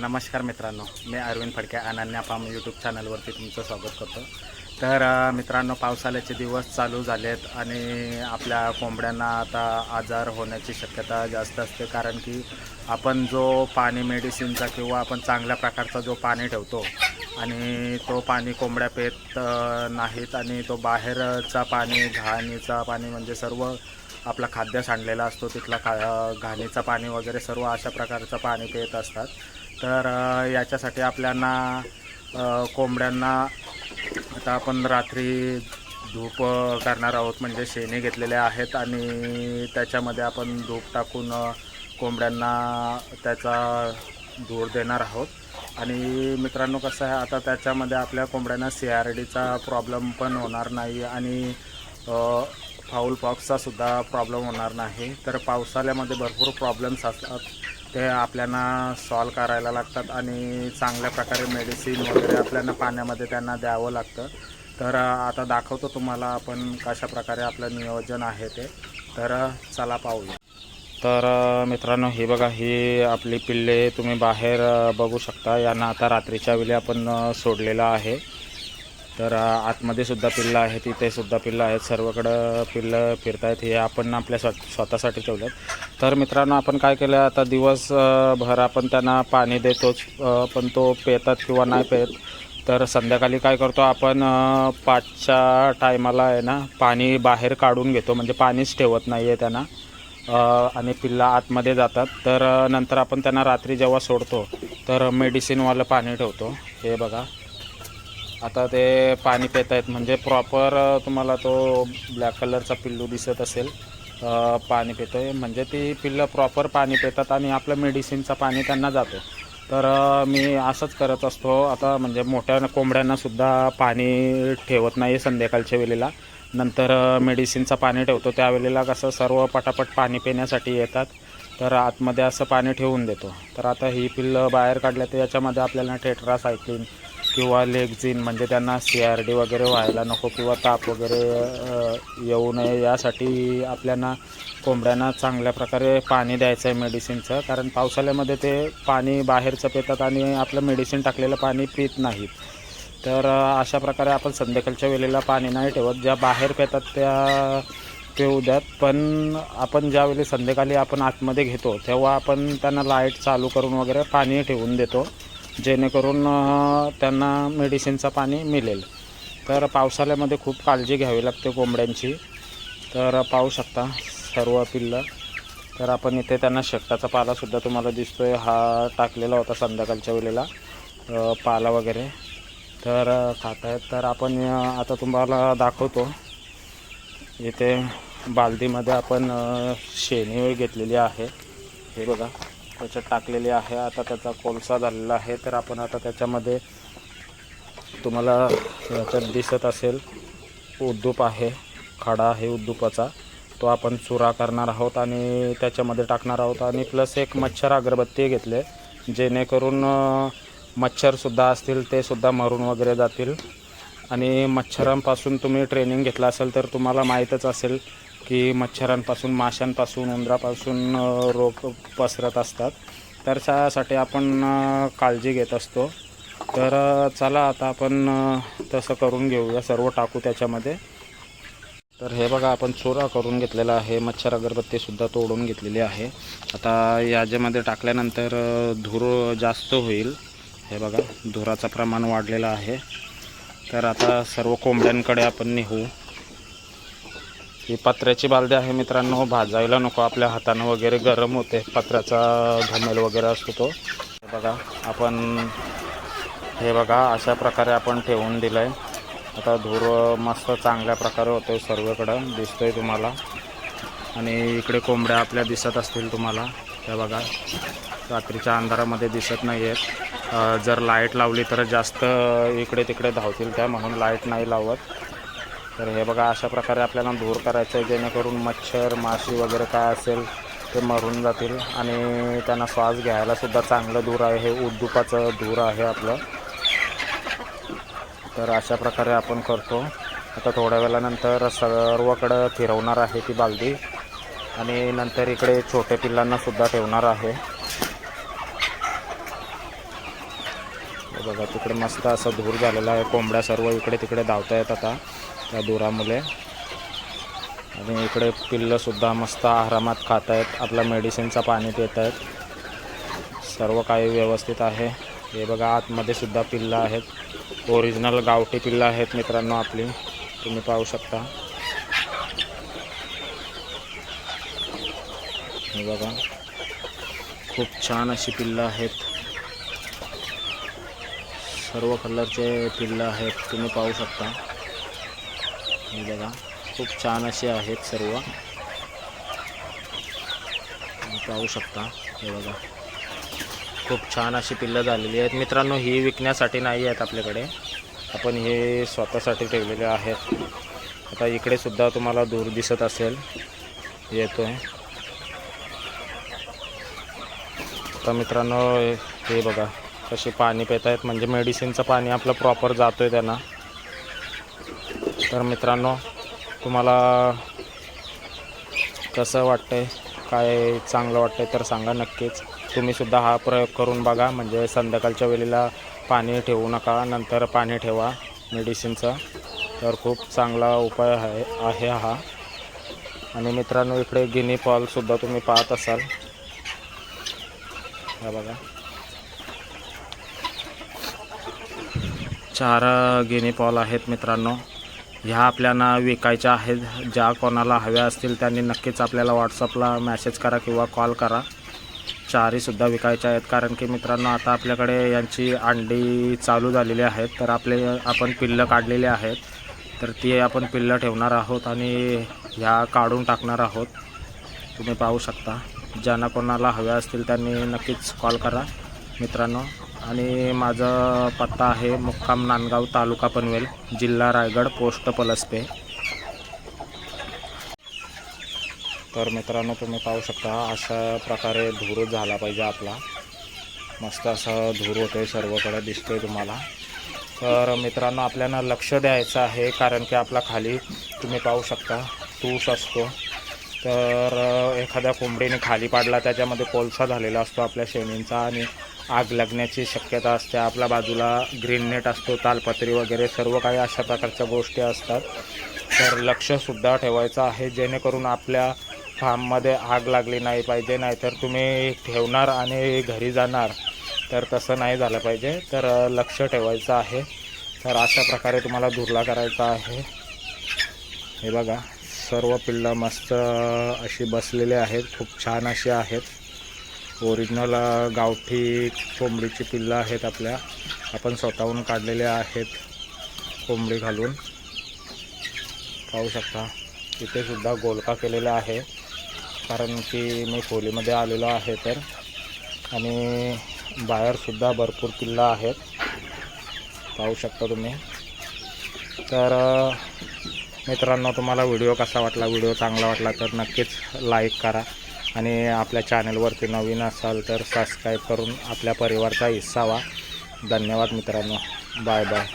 नमस्कार मित्रांनो मी अरविंद फडके अनन्या फार्म यूट्यूब चॅनलवरती तुमचं स्वागत करतो. तर मित्रांनो पावसाळ्याचे दिवस चालू झालेत आणि आपल्या कोंबड्यांना आता आजार होण्याची शक्यता जास्त असते कारण की आपण जो पाणी मेडिसिनचा किंवा आपण चांगल्या प्रकारचा जो पाणी ठेवतो आणि तो पाणी कोंबड्या पेत नाहीत आणि तो बाहेरचा पाणी घाणीचा पाणी म्हणजे सर्व आपला खाद्य सांडलेला असतो तिथला खा घाणीचं पाणी वगैरे सर्व अशा प्रकारचं पाणी पेत असतात. तर याच्यासाठी आपल्याला कोंबड्यांना आता आपण रात्री धूप करणार आहोत. म्हणजे शेणी घेतलेले आहेत आणि त्याच्यामध्ये आपण धूप टाकून कोंबड्यांना त्याचा धूर देणार आहोत. आणि मित्रांनो कसं आहे आता त्याच्यामध्ये आपल्या कोंबड्यांना सी आर डीचा प्रॉब्लेम पण होणार नाही आणि फाऊल पॉक्सचा सुद्धा प्रॉब्लेम होणार नाही. तर पावसाळ्यामध्ये भरपूर प्रॉब्लेम्स असतात ते आपल्याला सॉल्व करायला लागतात आणि चांगल्या प्रकारे मेडिसिन वगैरे आपल्याला पाण्यामध्ये त्यांना द्यावं लागतं. तर आता दाखवतो तुम्हाला आपण कशा प्रकारे आपलं नियोजन आहे ते. तर चला पाहूया. तर मित्रांनो ही बघा ही आपली पिल्ले तुम्ही बाहेर बघू शकता. यांना आता रात्रीच्या वेळी आपण सोडलेलं आहे. तर आतमध्ये सुद्धा पिल्लं आहेत इथे सुद्धा पिल्लं आहेत. सर्वकडं पिल्लं फिरतायत हे आपण आपल्या स्व स्वतःसाठी ठेवलेत. तर मित्रांनो आपण काय केलं आता दिवसभर आपण त्यांना पाणी देतोच पण तो पेतात किंवा नाही पेत. तर संध्याकाळी काय करतो आपण पाचच्या टायमाला आहे ना पाणी बाहेर काढून घेतो. म्हणजे पाणीच ठेवत नाही आहे त्यांना आणि पिल्ला आतमध्ये जातात. तर नंतर आपण त्यांना रात्री जेव्हा सोडतो तर मेडिसिनवालं पाणी ठेवतो. हे बघा. आता ते पाणी पित आहेत म्हणजे प्रॉपर तुम्हाला तो ब्लॅक कलरचा पिल्लू दिसत असेल पाणी पितो आहे म्हणजे ती पिल्लं प्रॉपर पाणी पितात आणि आपलं मेडिसिनचं पाणी त्यांना जातो. तर मी असंच करत असतो. आता म्हणजे मोठ्या कोंबड्यांनासुद्धा पाणी ठेवत नाही संध्याकाळच्या वेळेला. नंतर मेडिसिनचं पाणी ठेवतो. त्यावेळेला कसं सर्व पटापट पाणी पिण्यासाठी येतात. तर आतमध्ये असं पाणी ठेवून देतो. तर आता ही पिल्लं बाहेर काढल्या तर याच्यामध्ये आपल्याला टेट्रासायक्लिन किंवा लेगझिन म्हणजे त्यांना सी आर डी वगैरे व्हायला नको किंवा ताप वगैरे येऊ नये यासाठी आपल्याला कोंबड्यांना चांगल्या प्रकारे पाणी द्यायचं आहे मेडिसिनचं कारण पावसाळ्यामध्ये ते पाणी बाहेरचं पितात आणि आपलं मेडिसिन टाकलेलं पाणी पित नाहीत तर अशा प्रकारे आपण संध्याकाळच्या वेळेला पाणी नाही ठेवत. ज्या बाहेर पितात त्या पिऊ द्यात. पण आपण ज्यावेळी संध्याकाळी आपण आतमध्ये घेतो तेव्हा आपण त्यांना लाइट चालू करून वगैरे पाणी ठेवून देतो. जेणेकरून त्यांना मेडिसिनचं पाणी मिळेल. तर पावसाळ्यामध्ये खूप काळजी घ्यावी लागते कोंबड्यांची. तर पाहू शकता सर्व पिल्लं. तर आपण इथे त्यांना शेकटाचा पालासुद्धा तुम्हाला दिसतो आहे हा टाकलेला होता संध्याकाळच्या वेळेला पाला वगैरे. तर खात आहेत तर आपण आता तुम्हाला दाखवतो. इथे बालदीमध्ये आपण शेणी घेतलेली आहे. हे बघा. त्याच्यात टाकलेली आहे. आता त्याचा कोलसा झालेला आहे. तर आपण आता त्याच्यामध्ये तुम्हाला याच्यात दिसत असेल उद्दूप आहे. खडा आहे उद्दूपाचा. तो आपण चुरा करणार आहोत आणि त्याच्यामध्ये टाकणार आहोत. आणि प्लस एक मच्छर अगरबत्ती घेतले जेणेकरून मच्छरसुद्धा असतील ते सुद्धा मरून वगैरे जातील. आणि मच्छरांपासून तुम्ही ट्रेनिंग घेतलं असेल तर तुम्हाला माहीतच असेल की मच्छरांपासून माशांपासून उंदरापासून रोग पसरत असतात. तर त्यासाठी आपण काळजी घेत असतो. तर चला आता आपण तसं करून घेऊया सर्व टाकू त्याच्यामध्ये. तर हे बघा आपण चोरा करून घेतलेला आहे. मच्छर अगरबत्तीसुद्धा तोडून घेतलेली आहे. आता याच्यामध्ये टाकल्यानंतर धूर जास्त होईल. हे बघा धुराचं प्रमाण वाढलेलं आहे. तर आता सर्व कोंबड्यांकडे आपण नेहू ही पत्र्याची बालदी आहे मित्रांनो. भाजायला नको आपल्या हातानं वगैरे गरम होते. पत्र्याचा घमेल वगैरे असतो तो. हे बघा आपण हे बघा अशा प्रकारे आपण ठेवून दिलं आहे आता धूर मस्त चांगल्या प्रकारे होतो आहे सर्वकडं दिसतोय तुम्हाला. आणि इकडे कोंबड्या आपल्या दिसत असतील तुम्हाला. त्या बघा रात्रीच्या अंधारामध्ये दिसत नाही आहेत जर लाइट लावली तर जास्त इकडे तिकडे धावतील त्या म्हणून लाइट नाही लावत. तर हे बघा अशा प्रकारे आपल्याला दूर करायचं आहे जेणेकरून मच्छर माशी वगैरे काय असेल ते मरून जातील. आणि त्यांना श्वास घ्यायला सुद्धा चांगलं धूर आहे. हे उद्दुपाचं धूर आहे आपलं. तर अशा प्रकारे आपण करतो. आता थोड्या वेळानंतर सर्वकडं फिरवणार आहे ती बालदी. आणि नंतर इकडे छोटे पिल्लांना सुद्धा ठेवणार आहे. बघा तिकडे मस्त असं धूर झालेला आहे. कोंबड्या सर्व इकडे तिकडे धावता आहेत आता. त्या दुरामुळे. आणि इकडे पिल्लंसुद्धा मस्त आरामात खात आहेत आपला मेडिसिनचं पाणी पित आहेत सर्व काही व्यवस्थित आहे. हे बघा आतमध्ये सुद्धा पिल्लं आहेत. ओरिजिनल गावठी पिल्लं आहेत मित्रांनो आपली. तुम्ही पाहू शकता. हे बघा. खूप छान अशी पिल्लं आहेत. सर्व कलरचे पिल्लं आहेत. तुम्ही पाहू शकता. हे बघा खूप छान असे आहेत सर्व. पाहू शकता हे बघा. खूप छान अशी पिल्लं झालेली आहेत. मित्रांनो ही विकण्यासाठी नाही आहेत आपल्याकडे. आपण हे स्वतःसाठी ठेवलेले आहेत. आता इकडे सुद्धा तुम्हाला दूर दिसत असेल. येतो आहे आता मित्रांनो हे बघा कसे पाणी पित आहेत म्हणजे मेडिसिनचं पाणी आपलं प्रॉपर जातो आहे त्यांना. तर मित्रांनो तुम्हाला कसं वाटतंय काय चांगलं वाटतंय तर सांगा नक्कीच. तुम्हीसुद्धा हा प्रयोग करून बघा म्हणजे संध्याकाळच्या वेळेला पाणी ठेवू नका नंतर पाणी ठेवा मेडिसिनचं. तर खूप चांगला उपाय आहे आहे हा. आणि मित्रांनो इकडे गिनी पॉलसुद्धा तुम्ही पाहत असाल. हा बघा. चार गिनी पॉल आहेत मित्रांनो. ह्या आपल्याला विकायच्या आहेत ज्या कोणाला हव्या असतील त्यांनी नक्कीच आपल्याला व्हॉट्सअपला मॅसेज करा किंवा कॉल करा. चारीसुद्धा विकायच्या आहेत कारण की मित्रांनो आता आपल्याकडे यांची अंडी चालू झालेली आहेत तर आपले आपण पिल्लं काढलेली आहेत. तर ती आपण पिल्लं ठेवणार आहोत आणि ह्या काढून टाकणार आहोत. तुम्ही पाहू शकता. ज्यांना कोणाला हव्या असतील त्यांनी नक्कीच कॉल करा. मित्रांनो आणि माझा पत्ता आहे मुक्काम नांदगाव तालुका पनवेल जिल्हा रायगड पोस्ट पलसपे. तर मित्रांनो तुम्ही पाहू शकता अशा प्रकारे धूर झाला पाहिजे आपला. मस्त असा धूर होतोय सर्वकडे दिसतोय तुम्हाला. तर मित्रांनो आपल्याला लक्ष द्यायचं आहे कारण की आपला खाली तुम्ही पाहू शकता तूस असतो. तर एखाद्या कोंबडीने खाली पाडला त्याच्यामध्ये कोळसा झालेला असतो आपल्या शेणींचा आणि आग लागण्याची शक्यता असते. आपल्या बाजूला ग्रीन नेट असतो तालपत्री वगैरे सर्व काही अशा प्रकारच्या गोष्टी असतात. तर लक्षसुद्धा ठेवायचं आहे जेणेकरून आपल्या फार्ममध्ये आग लागली नाही पाहिजे नाहीतर तुम्ही ठेवणार आणि घरी जाणार तर तसं नाही झालं पाहिजे. तर लक्ष ठेवायचं आहे. तर अशा प्रकारे तुम्हाला धुरला करायचा आहे. हे बघा सर्व पिल्लं मस्त अशी बसलेले आहेत खूप छान अशी आहेत. ओरिजिनल गावठी कोंबडीची पिल्लं आहेत आपल्या. आपण स्वतःहून काढलेले आहेत कोंबडी घालून. पाहू शकता इथेसुद्धा गोलका केलेला आहे. कारण की मी खोलीमध्ये आलेलो आहे तर. आणि बाहेरसुद्धा भरपूर पिल्लं आहेत. पाहू शकता तुम्ही. तर मित्रांनो तुम्हाला व्हिडिओ कसा वाटला? व्हिडिओ चांगला वाटला तर नक्कीच लाईक करा. आणि आपल्या चॅनलवरती नवीन असाल तर सबस्क्राईब करून आपल्या परिवारचा हिस्सा व्हा. धन्यवाद मित्रांनो. Bye bye